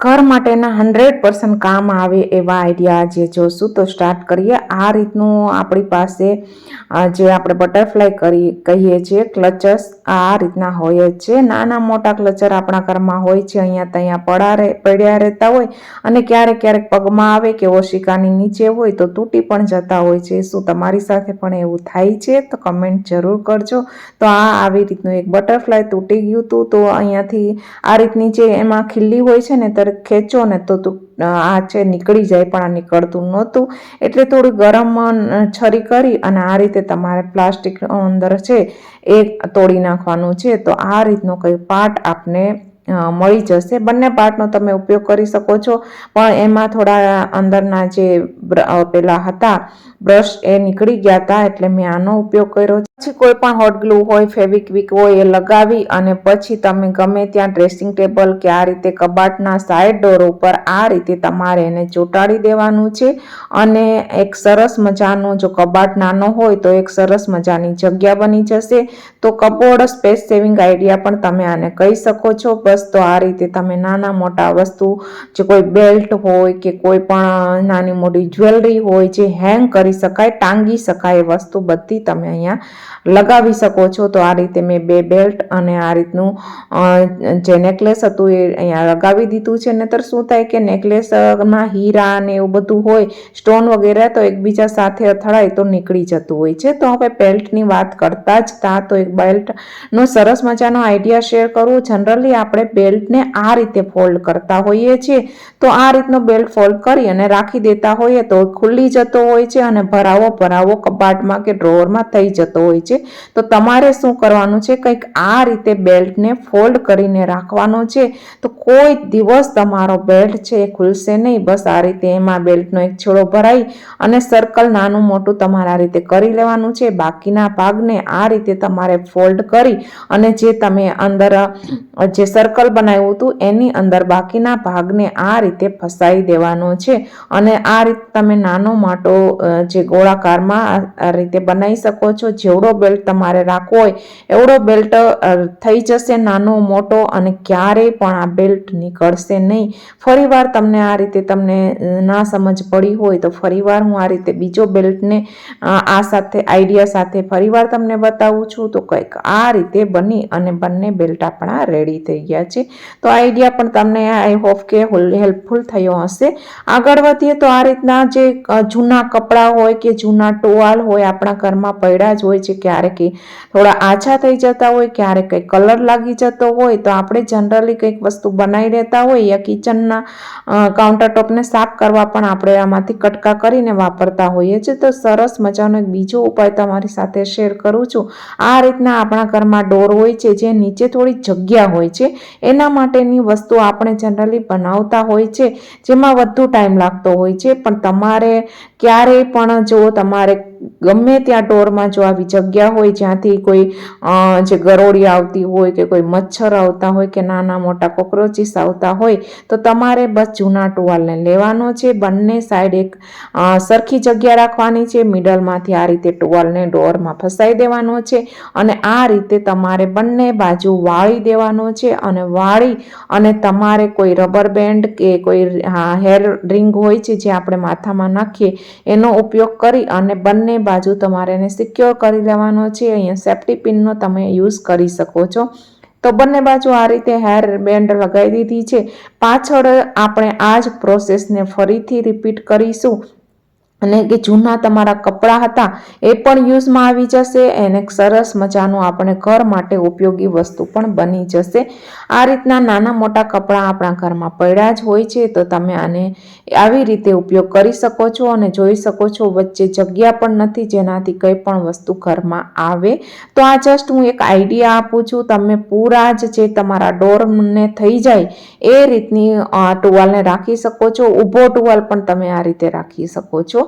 ઘર માટેના hundred percent કામ આવે એવા આઈડિયા જે જોશું તો સ્ટાર્ટ કરીએ. આ રીતનું આપણી પાસે જે આપણે બટરફ્લાય કરી, કહીએ છીએ, ક્લચર્સ આ રીતના હોય જ છે. નાના મોટા ક્લચર આપણા ઘરમાં હોય છે, અહીંયા ત્યાં પડા પડ્યા રહેતા હોય અને ક્યારેક ક્યારેક પગમાં આવે કે ઓશિકાની નીચે હોય તો તૂટી પણ જતા હોય છે. શું તમારી સાથે પણ એવું થાય છે? તો કમેન્ટ જરૂર કરજો. તો આ આવી રીતનું એક બટરફ્લાય તૂટી ગયું હતું તો અહીંયાથી આ રીતની જે એમાં ખીલ્લી હોય છે ને ખેંચો ને તો તું આ છે નીકળી જાય, પણ આ નીકળતું નહોતું. એટલે થોડું ગરમ છરી કરી અને આ રીતે તમારે પ્લાસ્ટિક અંદર છે એ તોડી નાખવાનું છે. તો આ રીતનો કંઈ પાર્ટ આપને મળી જશે. બંને પાર્ટનો તમે ઉપયોગ કરી શકો છો. પણ એમાં થોડા અંદરના જે પેલા હતા બ્રશ એ નીકળી ગયા હતા એટલે મેં આનો ઉપયોગ કર્યો પછી કોઈ પણ હોટ ગ્લુ હોય ફેવિક્વિક હોય એ લગાવી અને પછી તમે ગમે ત્યાં ડ્રેસિંગ ટેબલ કે આ રીતે કબાટના સાઈડ ડોર ઉપર આ રીતે તમારે એને ચોંટાડી દેવાનું છે. અને એક સરસ મજાનો જો કબાટ નાનો હોય તો એક સરસ મજાની જગ્યા બની જશે. તો કપોર્ડ સ્પેસ સેવિંગ આઈડિયા પણ તમે આને કહી શકો છો. બસ તો આ રીતે તમે નાના મોટા વસ્તુ, જે કોઈ બેલ્ટ હોય કે કોઈ પણ નાની મોટી જ્વેલરી હોય જે હેંગ કરી શકાય, ટાંગી શકાય એ વસ્તુ બધી તમે અહીંયા લગાવી શકો છો. તો આ રીતે મેં બે બેલ્ટ અને આ રીતનું જે નેકલેસ હતું એ અહીંયા લગાવી દીધું છે. નહીતર શું થાય કે નેકલેસમાં હીરા ને એવું બધું હોય, સ્ટોન વગેરે, તો એકબીજા સાથે અથડાય તો નીકળી જતું હોય છે. તો હવે બેલ્ટની વાત કરતા જ તા તો એક બેલ્ટનો સરસ મજાનો આઈડિયા શેર કરું. જનરલી આપણે બેલ્ટને આ રીતે ફોલ્ડ કરતા હોઈએ છીએ. તો આ રીતનો બેલ્ટ ફોલ્ડ કરી અને રાખી દેતા હોઈએ તો ખુલ્લી જતો હોય છે અને ભરાવો ભરાવો કબાટમાં કે ડ્રોવરમાં થઈ જતો હોય છે. તો તમારે શું કરવાનું છે? કંઈક આ રીતે બેલ્ટને ફોલ્ડ કરીને રાખવાનો છે. તો કોઈ દિવસ તમારો બેલ્ટ છે એ ખુલશે નહીં. બસ આ રીતે એમાં બેલ્ટનો એક છેડો ભરાઈ અને સર્કલ નાનું મોટું તમારે આ રીતે કરી લેવાનું છે. બાકીના ભાગને આ રીતે તમારે ફોલ્ડ કરી અને જે તમે અંદર, જે સર્કલ બનાવ્યું હતું એની અંદર બાકીના ભાગને આ રીતે ફસાઈ દેવાનો છે. અને આ રીતે તમે નાનો, મોટો જે ગોળાકારમાં આ- રીતે બનાવી શકો છો. જેવડો બેલ્ટ તમારે રાખવો હોય, એવડો બેલ્ટ થઈ જશે નાનો, મોટો અને ક્યારેય પણ આ બેલ્ટ નીકળશે નહીં. ફરીવાર તમને આ રીતે તમને ના સમજ પડી હોય તો ફરીવાર હું આ રીતે બીજો બેલ્ટને આ સાથે આઈડિયા સાથે ફરીવાર તમને બતાવું છું. તો કંઈક આ રીતે બની અને બંને બેલ્ટ આપણા રેડી થઈ ગયા છે. તો આઈડિયા પણ તમને આઈ હોપ કે હેલ્પફુલ થયો હશે. આગળ વધીએ તો આ રીતના જે જૂના કપડાં હોય કે જૂના ટોવાલ હોય, આપણા ઘરમાં પડ્યા જ હોય છે ક્યારેક થોડા આછા થઈ જતા હોય, ક્યારેક કંઈક કલર લાગી જતો હોય, તો આપણે જનરલી કંઈક વસ્તુ બનાવી રહેતા હોય યા કિચનના કાઉન્ટર ટોપને સાફ કરવા પણ આપણે આમાંથી કટકા કરીને વાપરતા હોઈએ છીએ તો સરસ મજાનો એક બીજો ઉપાય તમારી સાથે શેર કરું છું. આ રીતના આપણા ઘરમાં ડોર હોય છે, જે નીચે થોડી જગ્યા હોય છે, એના માટેની વસ્તુ આપણે જનરલી બનાવતા હોય છે, જેમાં વધુ ટાઈમ લાગતો હોય છે. પણ તમારે ક્યારેય પણ જો તમારે ગમે ત્યાં ડોરમાં જો આવી જગ્યા હોય જ્યાંથી કોઈ જે ગરોળી આવતી હોય કે કોઈ મચ્છર આવતા હોય કે નાના મોટા કોક્રોચીસ આવતા હોય, તો તમારે બસ જૂના ટુવાલને લેવાનો છે. બંને સાઈડ એક સરખી જગ્યા રાખવાની છે. મિડલમાંથી આ રીતે ટુવાલને ડોરમાં ફસાઈ દેવાનો છે અને આ રીતે તમારે બંને બાજુ વાળી દેવાનો છે અને વાળી અને તમારે કોઈ રબર બેન્ડ કે કોઈ હેર રિંગ હોય છે જે આપણે માથામાં નાખીએ, એનો ઉપયોગ કરી અને બંને બાજુ તમારે એને સિક્યોર કરી લેવાનો છે. અહીંયા સેફ્ટી પિનનો તમે યુઝ કરી શકો છો. તો બંને બાજુ આ રીતે હેર બેન્ડ લગાવી દીધી છે. પાછળ આપણે આ જ પ્રોસેસને ફરીથી રિપીટ કરીશું. અને કે જૂના તમારા કપડાં હતા એ પણ યુઝમાં આવી જશે એને સરસ મજાનું આપણે ઘર માટે ઉપયોગી વસ્તુ પણ બની જશે. આ રીતના નાના મોટા કપડાં આપણા ઘરમાં પડ્યા જ હોય છે તો તમે આને આવી રીતે ઉપયોગ કરી શકો છો અને જોઈ શકો છો વચ્ચે જગ્યા પણ નથી જેનાથી કંઈ પણ વસ્તુ ઘરમાં આવે. તો આ જસ્ટ હું એક આઈડિયા આપું છું તમે પૂરા જ જે તમારા ડોરને થઈ જાય એ રીતની ટુવાલને રાખી શકો છો. ઊભો ટુવાલ પણ તમે આ રીતે રાખી શકો છો.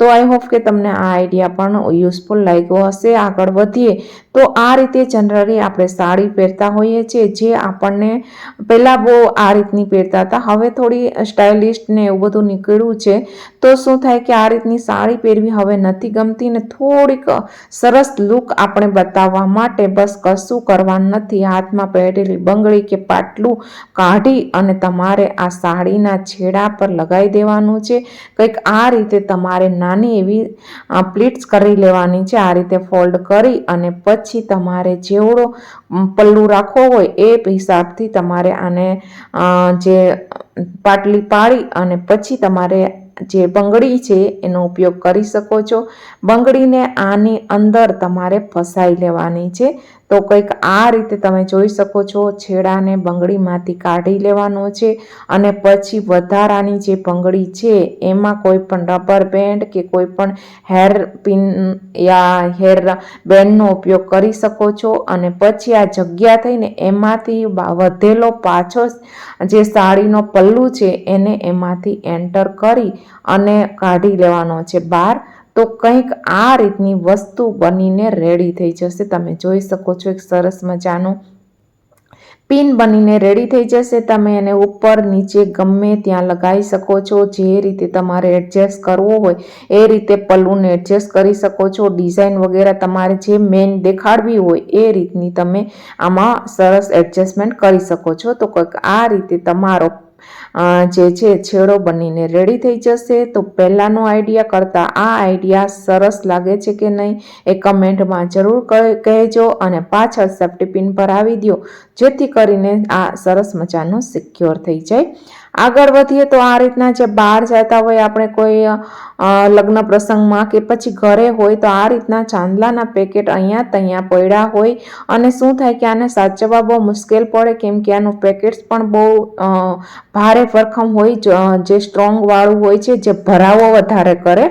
તો આઈ હોપ કે તમને આ આઈડિયા પણ યુઝફુલ લાગ્યો હશે, આગળ વધીએ. તો આ રીતે જનરલી આપણે સાડી પહેરતા હોઈએ છીએ, જે આપણને પહેલાં બહુ આ રીતની પહેરતા હતા, હવે થોડી સ્ટાઇલિસ્ટ ને એવું બધું નીકળ્યું છે. તો શું થાય કે આ રીતની સાડી પહેરવી હવે નથી ગમતી ને થોડીક સરસ લુક આપણે બતાવવા માટે બસ કશું કરવાનું નથી. હાથમાં પહેરેલી બંગડી કે પાટલું કાઢી અને તમારે આ સાડીના છેડા પર લગાવી દેવાનું છે. કંઈક આ રીતે તમારે નાની એવી પ્લીટ્સ કરી લેવાની છે. આ રીતે ફોલ્ડ કરી અને પછી તમારે જેવડો પલ્લું રાખવો હોય એ હિસાબથી તમારે આને જે પાટલી પાડી અને પછી તમારે જે બંગડી છે એનો ઉપયોગ કરી શકો છો. બંગડીને આની અંદર તમારે ફસાઈ લેવાની છે. તો કંઈક આ રીતે તમે જોઈ શકો છો, છેડાને બંગડીમાંથી કાઢી લેવાનો છે અને પછી વધારાની જે બંગડી છે, એમાં કોઈ પણ રબર બેન્ડ કે કોઈ પણ હેર પિન યા હેર બેન્ડનો ઉપયોગ કરી શકો છો અને પછી આ જગ્યા થઈને એમાંથી વધેલો પાછો જે સાડીનો પલ્લું છે, એને એમાંથી એન્ટર કરી અને કાઢી લેવાનો છે. બહાર તો કંઈક આ રીતની વસ્તુ બનીને રેડી થઈ જશે. તમે જોઈ શકો છો એક સરસ મજાનું પિન બનીને રેડી થઈ જશે. તમે એને ઉપર, નીચે ગમે ત્યાં લગાવી શકો છો. જે રીતે તમારે એડજસ્ટ કરવો હોય એ રીતે પલ્લુને એડજસ્ટ કરી શકો છો. ડિઝાઇન વગેરે તમારે જે મેન દેખાડવી હોય એ રીતની તમે આમાં સરસ એડજસ્ટમેન્ટ કરી શકો છો. તો કંઈક આ રીતે તમારો જે છે છેડો બનીને રેડી થઈ જશે, તો પહેલાંનો આઈડિયા કરતાં આ આઈડિયા સરસ લાગે છે કે નહીં એ કમેન્ટમાં જરૂર કહેજો અને પાછળ સેફ્ટી પિન પર આવી દો જેથી કરીને આ સરસ મજાનું સિક્યોર થઈ જાય. આગળ વધીએ તો આ રીતના જે બહાર જતા હોય આપણે કોઈ લગ્ન પ્રસંગમાં કે પછી ઘરે હોય તો આ રીતના ચાંદલાના પેકેટ અહીંયા ત્યાં પડ્યા હોય. અને શું થાય કે આને સાચવવા બહુ મુશ્કેલ પડે, કેમ કે આનું પેકેટ્સ પણ બહુ ભારે ભરખમ હોય, જે સ્ટ્રોંગવાળું હોય છે, જે ભરાવો વધારે કરે.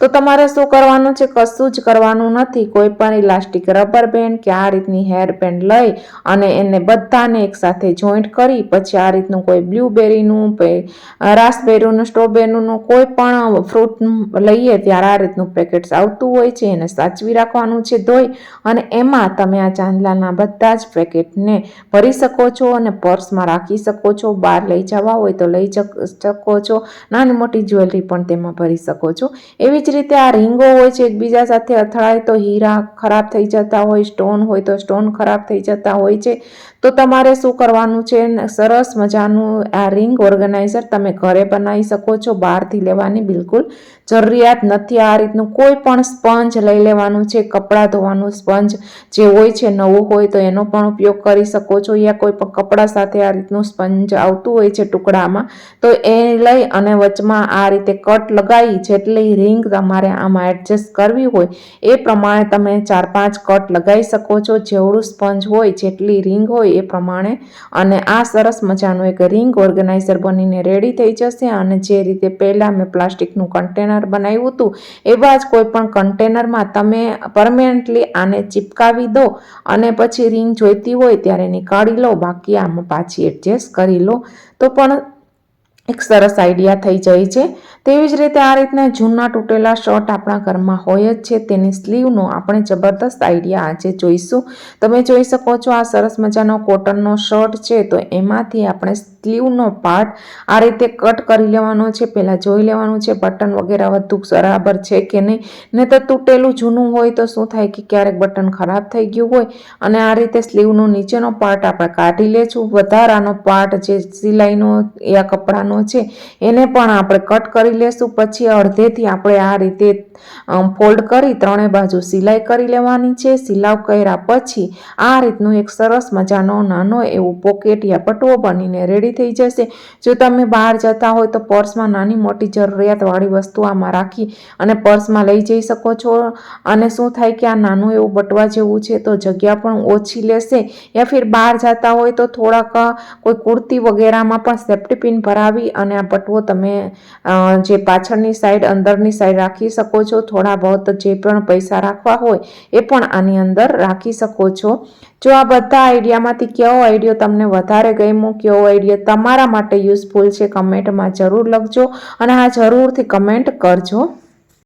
તો તમારે શું કરવાનું છે? કશું જ કરવાનું નથી. કોઈ પણ ઇલાસ્ટિક રબર બેન્ડ કે આ રીતની હેર બેન્ડ લઈ અને એને બધાને એકસાથે જોઈન્ટ કરી, પછી આ રીતનું કોઈ બ્લ્યુબેરીનું રાસબેરીનું, સ્ટ્રોબેરીનું કોઈ પણ ફ્રૂટ લઈએ ત્યારે આ રીતનું પેકેટ્સ આવતું હોય છે. એને સાચવી રાખવાનું છે ધોઈ અને એમાં તમે આ ચાંદલાના બધા જ પેકેટને ભરી શકો છો અને પર્સમાં રાખી શકો છો. બહાર લઈ જવા હોય તો લઈ શકો છો. નાની મોટી જ્વેલરી પણ તેમાં ભરી શકો છો. એવી રીતે આ રીંગો હોય છે એકબીજા સાથે અથડાય તો હીરા ખરાબ થઈ જતા હોય, સ્ટોન હોય તો સ્ટોન ખરાબ થઈ જતા હોય છે. તો તમારે શું કરવાનું છે? સરસ મજાનું આ રિંગ ઓર્ગેનાઇઝર તમે ઘરે બનાવી શકો છો બહારથી લેવાની, બિલકુલ. જરૂરિયાત નથી આ રીતનું. કોઈ પણ સ્પંજ લઈ લેવાનું છે, કપડાં ધોવાનું, સ્પંજ જે હોય છે, નવું હોય તો એનો પણ ઉપયોગ કરી શકો છો. યા કોઈ પણ કપડાં સાથે આ રીતનું સ્પંજ આવતું હોય છે ટુકડામાં, તો એ લઈ અને વચમાં આ રીતે કટ લગાવી, જેટલી રિંગ તમારે આમાં એડજસ્ટ કરવી હોય, એ પ્રમાણે તમે ચાર પાંચ કટ લગાવી શકો છો. જેવડું સ્પંજ હોય, જેટલી રિંગ હોય હોય એ પ્રમાણે. અને આ સરસ મજાનું એક રિંગ ઓર્ગેનાઇઝર બનીને રેડી થઈ જશે અને જે રીતે પહેલાં મેં પ્લાસ્ટિકનું કન્ટેનર બનાવ્યું હતું, એવા જ કોઈ પણ કન્ટેનરમાં તમે પરમેનન્ટલી આને ચિપકાવી દો અને પછી રિંગ જોઈતી હોય ત્યારે નીકાળી લો. બાકી આમાં પાછી એડજસ્ટ કરી લો. તો પણ એક સરસ આઈડિયા થઈ જાય છે. તેવી જ રીતે આ રીતના જૂના તૂટેલા શર્ટ આપણા ઘરમાં હોય જ છે. તેની સ્લીવનો આપણે જબરદસ્ત આઈડિયા આજે જોઈશું. તમે જોઈ શકો છો આ સરસ મજાનો કોટનનો શર્ટ છે. તો એમાંથી આપણે સ્લીવનો પાર્ટ આ રીતે કટ કરી લેવાનો છે. પહેલાં જોઈ લેવાનું છે બટન વગેરે વધુ બરાબર છે કે નહીં. ને તો તૂટેલું જૂનું હોય તો શું થાય કે ક્યારેક બટન ખરાબ થઈ ગયું હોય અને આ રીતે સ્લીવનો નીચેનો પાર્ટ આપણે કાઢી લેશું. વધારાનો પાર્ટ જે સિલાઈનો યા કપડાનો છે. એને પણ આપણે કટ કરી લેશું. પછી અડધેથી આપણે આ રીતે ફોલ્ડ કરી ત્રણેય બાજુ સિલાઈ કરી લેવાની છે. સિલાવ કર્યા પછી આ રીતનું એક સરસ મજાનો નાનો એવો પોકેટ યા પટવો બનીને રેડી થઈ જશે. જો તમે બહાર જતા હોય તો પર્સમાં નાની મોટી જરૂરિયાતવાળી વસ્તુ આમાં રાખી અને પર્સમાં લઈ જઈ શકો છો. અને શું થાય કે આ નાનું એવું બટવા જેવું છે તો જગ્યા પણ ઓછી લેશે. યા ફિર બહાર જતા હોય તો થોડાક કોઈ કુર્તી વગેરેમાં પણ સેફ્ટી પિન ભરાવી કરી અને આ પટવો તમે જે પાછળની સાઈડ અંદરની સાઈડ રાખી શકો છો. થોડા બહુ જે પણ પૈસા રાખવા હોય એ પણ આની અંદર રાખી શકો છો. જો આ બધા આઈડિયામાંથી કયો આઈડિયો તમને વધારે ગમ્યો, કયો આઈડિયો તમારા માટે યુઝફુલ છે કમેન્ટમાં જરૂર લખજો અને આ જરૂરથી કમેન્ટ કરજો.